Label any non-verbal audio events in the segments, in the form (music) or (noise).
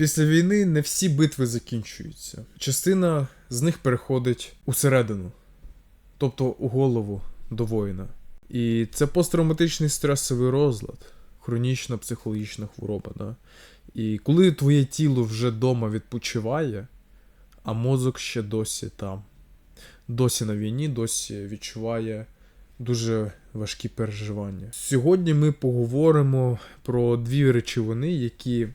Після війни не всі битви закінчуються. Частина з них переходить усередину, тобто у голову до воїна. І це посттравматичний стресовий розлад, хронічна психологічна хвороба. Да? І коли твоє тіло вже вдома відпочиває, а мозок ще досі там, досі на війні, досі відчуває дуже важкі переживання. Сьогодні ми поговоримо про дві речовини, які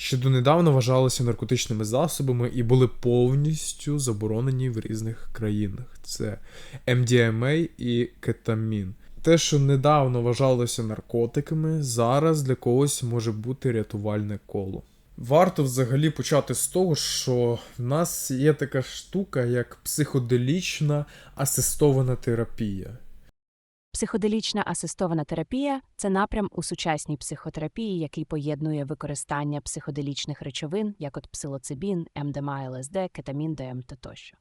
ще донедавна вважалися наркотичними засобами і були повністю заборонені в різних країнах. Це MDMA і кетамін. Те, що недавно вважалося наркотиками, зараз для когось може бути рятувальне коло. Варто взагалі почати з того, що в нас є така штука, як психоделічна асистована терапія. Психоделічна асистована терапія це напрям у сучасній психотерапії, який поєднує використання психоделічних речовин, як от псилоцибін, МДМА, ЛСД, кетамін, ДМТ тощо.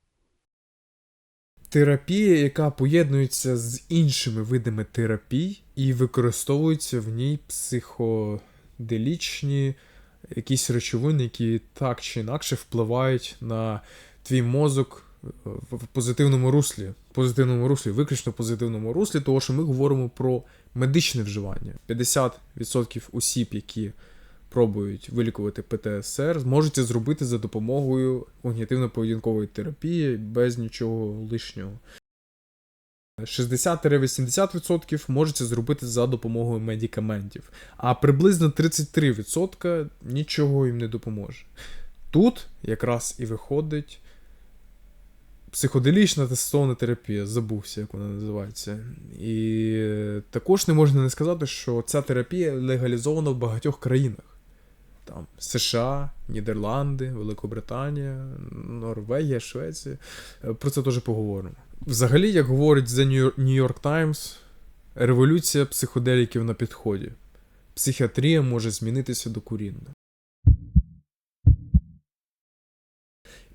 Терапія, яка поєднується з іншими видами терапій, і використовуються в ній психоделічні якісь речовини, які так чи інакше впливають на твій мозок в в позитивному руслі. Позитивному руслі, виключно позитивному руслі, тому що ми говоримо про медичне вживання. 50% осіб, які пробують вилікувати ПТСР, зможуть це зробити за допомогою когнітивно-поведінкової терапії без нічого лишнього. 60-80% можуть це зробити за допомогою медикаментів, а приблизно 33% нічого їм не допоможе. Тут якраз і виходить психоделічна тестована терапія, забувся, як вона називається. І також не можна не сказати, що ця терапія легалізована в багатьох країнах. Там США, Нідерланди, Великобританія, Норвегія, Швеція. Про це теж поговоримо. Взагалі, як говорить The New York Times, революція психоделіків на підході. Психіатрія може змінитися докорінно.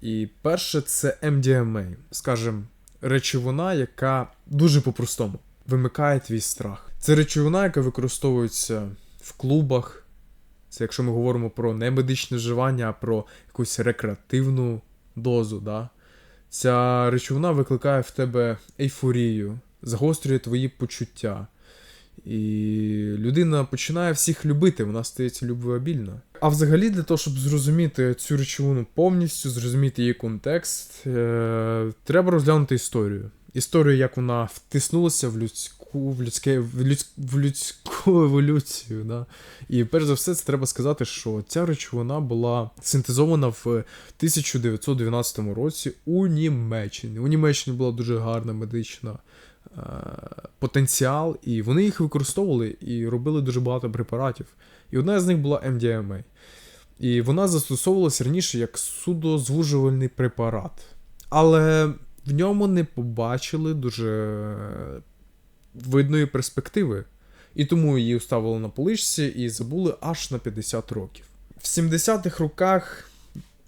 І перше це MDMA, скажімо, речовина, яка дуже по-простому вимикає твій страх. Це речовина, яка використовується в клубах. Це якщо ми говоримо про не медичне вживання, а про якусь рекреативну дозу. Да? Ця речовина викликає в тебе ейфорію, загострює твої почуття. І людина починає всіх любити, вона стається любвеобільна. А взагалі, для того, щоб зрозуміти цю речовину повністю, зрозуміти її контекст, е- треба розглянути історію. Історію, як вона втиснулася в людську, в людське, в, людсь, в людську еволюцію. Да? І перш за все, це треба сказати, що ця речовина була синтезована в 1912 році у Німеччині. У Німеччині була дуже гарна медична е, потенціал, і вони їх використовували і робили дуже багато препаратів. І одна з них була MDMA. І вона застосовувалася раніше як судозвужувальний препарат. Але в ньому не побачили дуже видної перспективи. І тому її ставили на поличці і забули аж на 50 років. В 70-х роках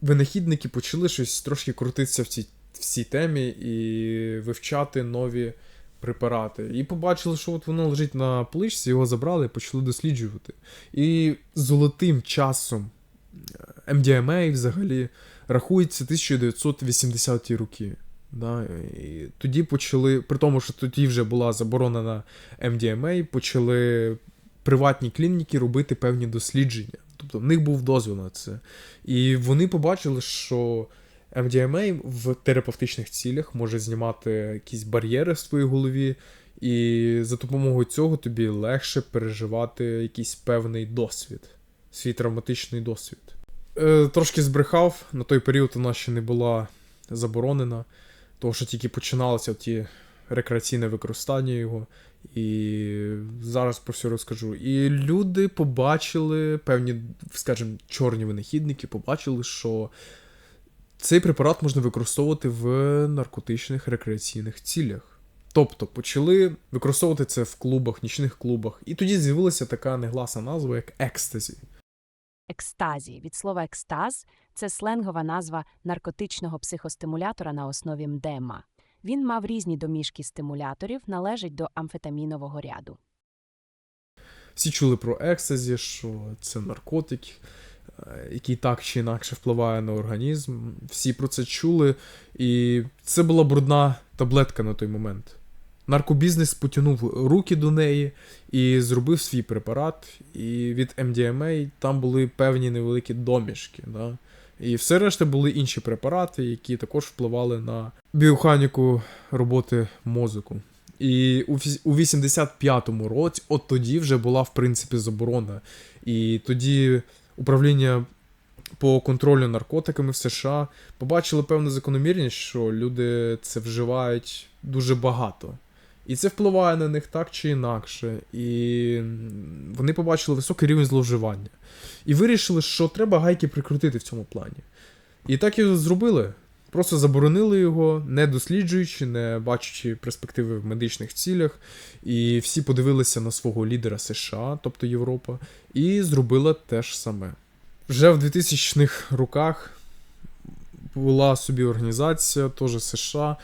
винахідники почали щось трошки крутитися в цій, в цій темі і вивчати нові препарати. І побачили, що от воно лежить на поличці, його забрали і почали досліджувати. І золотим часом MDMA взагалі рахується 1980-ті роки. Да, і тоді почали, при тому, що тоді вже була заборонена MDMA, почали приватні клініки робити певні дослідження. Тобто в них був дозвіл на це. І вони побачили, що MDMA в терапевтичних цілях може знімати якісь бар'єри в твоїй голові, і за допомогою цього тобі легше переживати якийсь певний досвід, свій травматичний досвід. Е, трошки збрехав, на той період вона ще не була заборонена, тому що тільки починалося ті рекреаційне використання його. І зараз про все розкажу. І люди побачили, певні, скажімо, чорні винахідники побачили, що цей препарат можна використовувати в наркотичних рекреаційних цілях. Тобто почали використовувати це в клубах, нічних клубах. І тоді з'явилася така негласна назва, як екстазі. Екстазі від слова екстаз це сленгова назва наркотичного психостимулятора на основі МДМА. Він мав різні домішки стимуляторів, належить до амфетамінового ряду. Всі чули про екстазі, що це наркотик. е, який так чи інакше впливає на організм. Всі про це чули, і це була брудна таблетка на той момент. Наркобізнес потягнув руки до неї і зробив свій препарат. І від MDMA там були певні невеликі домішки. Да? І все решта були інші препарати, які також впливали на біоханіку роботи мозку. І у 85-му році, от тоді вже була в принципі заборона. І тоді управління по контролю наркотиками в США побачили певну закономірність, що люди це вживають дуже багато. І це впливає на них так чи інакше. І вони побачили високий рівень зловживання. І вирішили, що треба гайки прикрутити в цьому плані. І так і зробили. Просто заборонили його, не досліджуючи, не бачачи перспективи в медичних цілях. І всі подивилися на свого лідера США, тобто Європа, і зробила те ж саме. Вже в 2000-х роках була собі організація, теж США,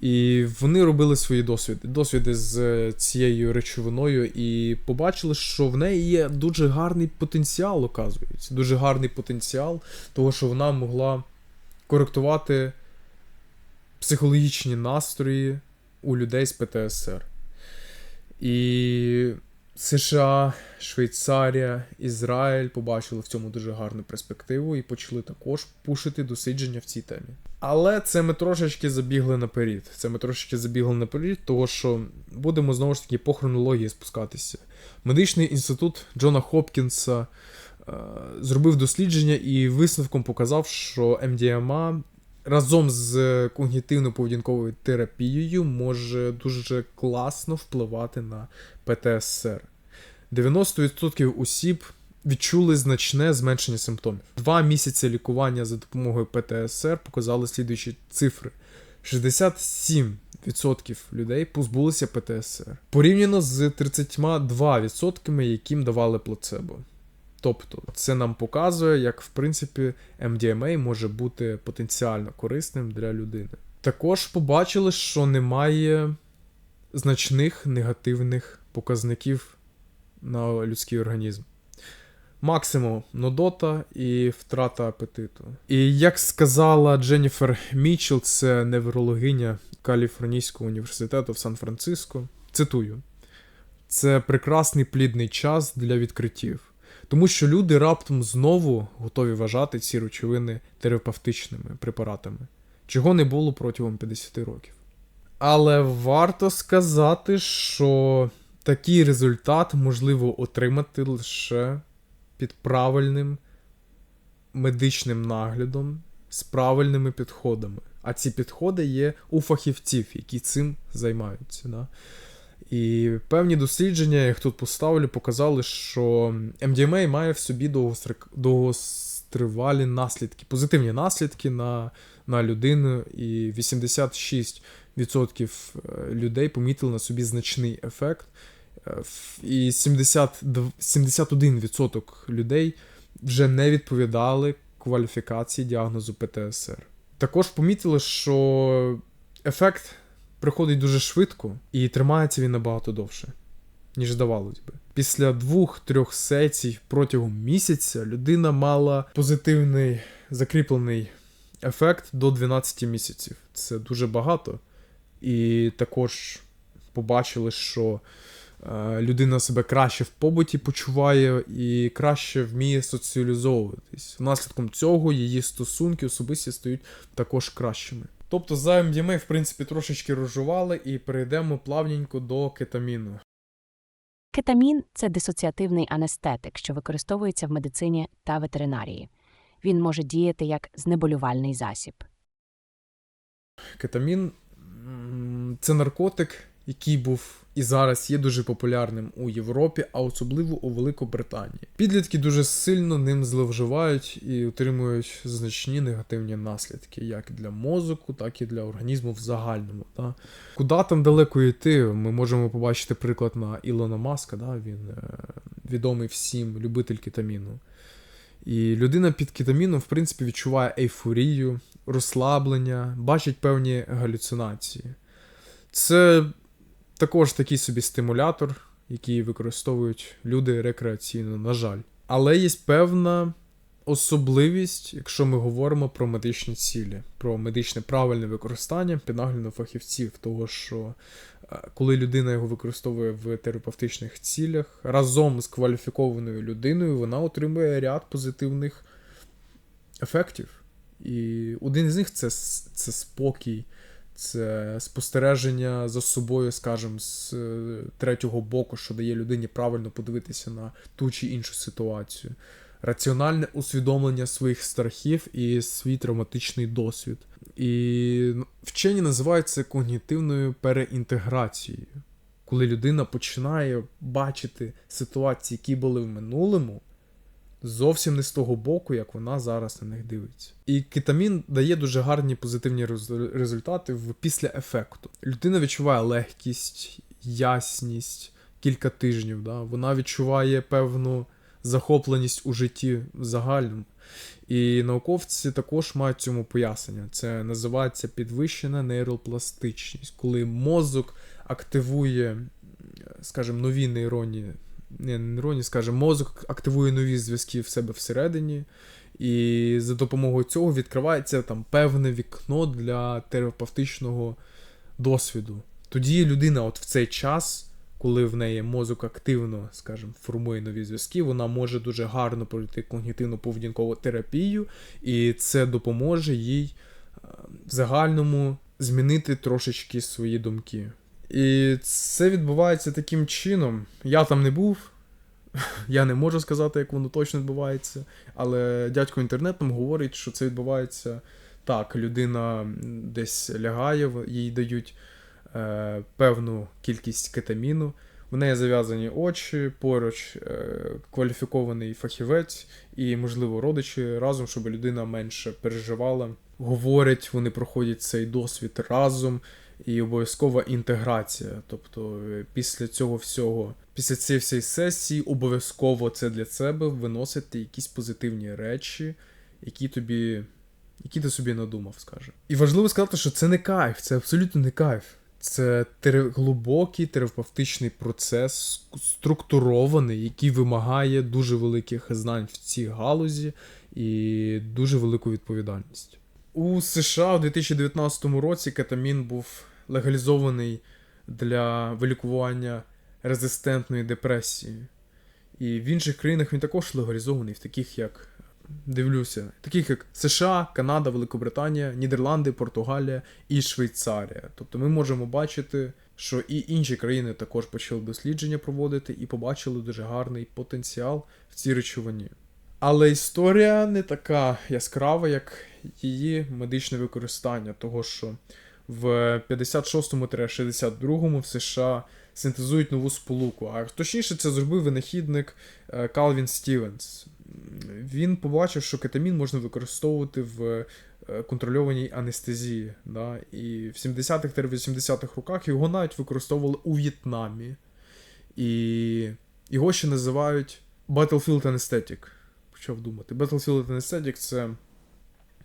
і вони робили свої досвіди, досвіди з цією речовиною, і побачили, що в неї є дуже гарний потенціал, оказується. Дуже гарний потенціал, того, що вона могла коректувати психологічні настрої у людей з ПТСР. І США, Швейцарія, Ізраїль побачили в цьому дуже гарну перспективу і почали також пушити дослідження в цій темі. Але це ми трошечки забігли наперед. Це ми трошечки забігли наперед, тому що будемо знову ж таки по хронології спускатися. Медичний інститут Джона Хопкінса е, зробив дослідження і висновком показав, що МДМА разом з когнітивно-поведінковою терапією може дуже класно впливати на ПТСР. 90% осіб відчули значне зменшення симптомів. Два місяці лікування за допомогою ПТСР показали слідуючі цифри: 67% людей позбулися ПТСР порівняно з 32%, яким давали плацебо. Тобто, це нам показує, як в принципі MDMA може бути потенціально корисним для людини. Також побачили, що немає значних негативних показників на людський організм. Максимум нудота і втрата апетиту. І як сказала Дженніфер Мічел, це неврологиня Каліфорнійського університету в Сан-Франциско, цитую: це прекрасний плідний час для відкриттів. Тому що люди раптом знову готові вважати ці речовини терапевтичними препаратами, чого не було протягом 50 років. Але варто сказати, що такий результат можливо отримати лише під правильним медичним наглядом з правильними підходами. А ці підходи є у фахівців, які цим займаються. Да? І певні дослідження, я їх тут поставлю, показали, що MDMA має в собі довгостри- довгостривалі наслідки, позитивні наслідки на, на людину, і 86% людей помітили на собі значний ефект. Е, І 72 71% людей вже не відповідали кваліфікації діагнозу ПТСР. Також помітили, що ефект приходить дуже швидко і тримається він набагато довше, ніж здавалось би. Після двох-трьох сесій протягом місяця людина мала позитивний закріплений ефект до 12 місяців. Це дуже багато. І також побачили, що е, людина себе краще в побуті почуває і краще вміє соціалізовуватись. Наслідком цього її стосунки особисті стають також кращими. Тобто за MDMA, в принципі, трошечки розжували і перейдемо плавненько до кетаміну. Кетамін це дисоціативний анестетик, що використовується в медицині та ветеринарії. Він може діяти як знеболювальний засіб. Кетамін це наркотик, який був і зараз є дуже популярним у Європі, а особливо у Великобританії. Підлітки дуже сильно ним зловживають і отримують значні негативні наслідки, як для мозку, так і для організму в загальному. Та. Куди там далеко йти? Ми можемо побачити приклад на Ілона Маска, да? він е, відомий всім любитель кетаміну. І людина під кетаміном, в принципі, відчуває ейфорію, розслаблення, бачить певні галюцинації. Це також такий собі стимулятор, який використовують люди рекреаційно, на жаль. Але є певна особливість, якщо ми говоримо про медичні цілі, про медичне правильне використання під фахівців, того що е, коли людина його використовує в терапевтичних цілях, разом з кваліфікованою людиною вона отримує ряд позитивних ефектів. І один з них це, це спокій, це спостереження за собою, скажімо, з е, третього боку, що дає людині правильно подивитися на ту чи іншу ситуацію. Раціональне усвідомлення своїх страхів і свій травматичний досвід. І ну, вчені називають це когнітивною переінтеграцією, коли людина починає бачити ситуації, які були в минулому, зовсім не з того боку, як вона зараз на них дивиться. І кетамін дає дуже гарні позитивні результати в після ефекту. Людина відчуває легкість, ясність кілька тижнів. Да? Вона відчуває певну захопленість у житті в загальному. І науковці також мають цьому пояснення. Це називається підвищена нейропластичність, коли мозок активує, скажімо, нові нейронні не нейроні, скажімо, мозок активує нові зв'язки в себе всередині, і за допомогою цього відкривається там певне вікно для терапевтичного досвіду. Тоді людина, от в цей час, коли в неї мозок активно, скажімо, формує нові зв'язки, вона може дуже гарно пройти когнітивно-поведінкову терапію, і це допоможе їй е, в загальному змінити трошечки свої думки. І це відбувається таким чином. Я там не був, (laughs) я не можу сказати, як воно точно відбувається, але дядько інтернет нам говорить, що це відбувається так. Людина десь лягає, їй дають е, певну кількість кетаміну. В неї зав'язані очі, поруч е, кваліфікований фахівець і, можливо, родичі разом, щоб людина менше переживала. Говорять, вони проходять цей досвід разом, і обов'язкова інтеграція. Тобто, е, після цього всього, після цієї всієї сесії, обов'язково це для себе виносити якісь позитивні речі, які тобі. Які ти собі надумав, скаже. І важливо сказати, що це не кайф, це абсолютно не кайф. Це тере- глибокий терапевтичний процес, структурований, який вимагає дуже великих знань в цій галузі і дуже велику відповідальність. У США у 2019 році кетамін був легалізований для вилікування резистентної депресії. І в інших країнах він також легалізований, в таких як дивлюся, таких як США, Канада, Великобританія, Нідерланди, Португалія і Швейцарія. Тобто ми можемо бачити, що і інші країни також почали дослідження проводити і побачили дуже гарний потенціал в цій речовині. Але історія не така яскрава, як її медичне використання, того що в 56-62 в США синтезують нову сполуку. А точніше, це зробив винахідник е, Калвін Стівенс. Він побачив, що кетамін можна використовувати в е, контрольованій анестезії. Да? І в 70-х та 80-х роках його навіть використовували у В'єтнамі. І його ще називають Battlefield Anesthetic. Почав думати. Battlefield Anesthetic це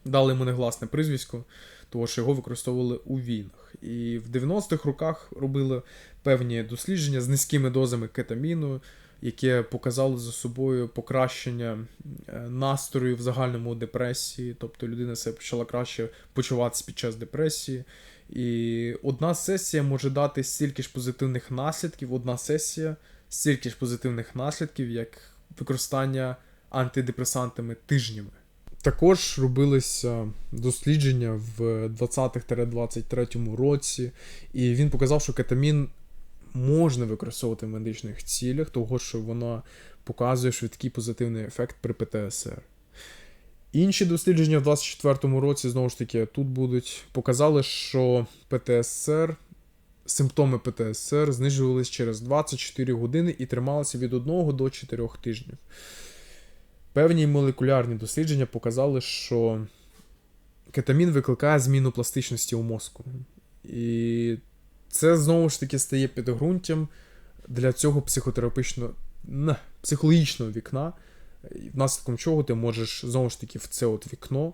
дали йому негласне прізвисько, тому що його використовували у війнах. І в 90-х роках робили певні дослідження з низькими дозами кетаміну, яке показало за собою покращення е, настрою в загальному депресії, тобто людина себе почала краще почуватися під час депресії. І одна сесія може дати стільки ж позитивних наслідків, одна сесія стільки ж позитивних наслідків, як використання антидепресантами тижнями. Також робилися дослідження в 20-23 році, і він показав, що кетамін можна використовувати в медичних цілях, того що вона показує швидкий позитивний ефект при ПТСР. Інші дослідження в 24-му році, знову ж таки, тут будуть, показали, що ПТСР, симптоми ПТСР знижувались через 24 години і трималися від 1 до 4 тижнів. Певні молекулярні дослідження показали, що кетамін викликає зміну пластичності у мозку. І це знову ж таки стає підґрунтям для цього психотерапевтичного психологічного вікна, і внаслідком чого ти можеш знову ж таки в це от вікно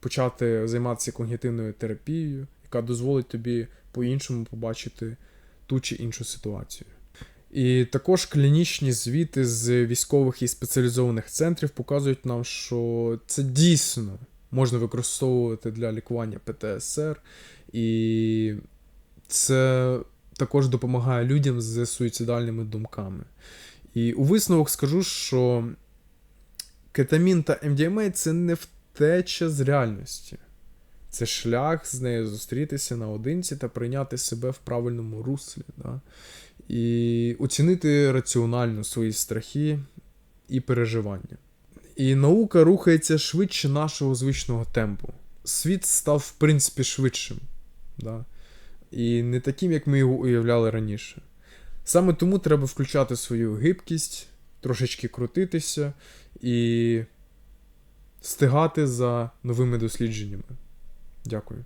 почати займатися когнітивною терапією, яка дозволить тобі по-іншому побачити ту чи іншу ситуацію. І також клінічні звіти з військових і спеціалізованих центрів показують нам, що це дійсно можна використовувати для лікування ПТСР, і це також допомагає людям з суїцидальними думками. І у висновок скажу, що кетамін та MDMA це не втеча з реальності. Це шлях з нею зустрітися наодинці та прийняти себе в правильному руслі. Да? І оцінити раціонально свої страхи і переживання. І наука рухається швидше нашого звичного темпу. Світ став, в принципі, швидшим. Да? І не таким, як ми його уявляли раніше. Саме тому треба включати свою гибкість, трошечки крутитися і стигати за новими дослідженнями. Дякую.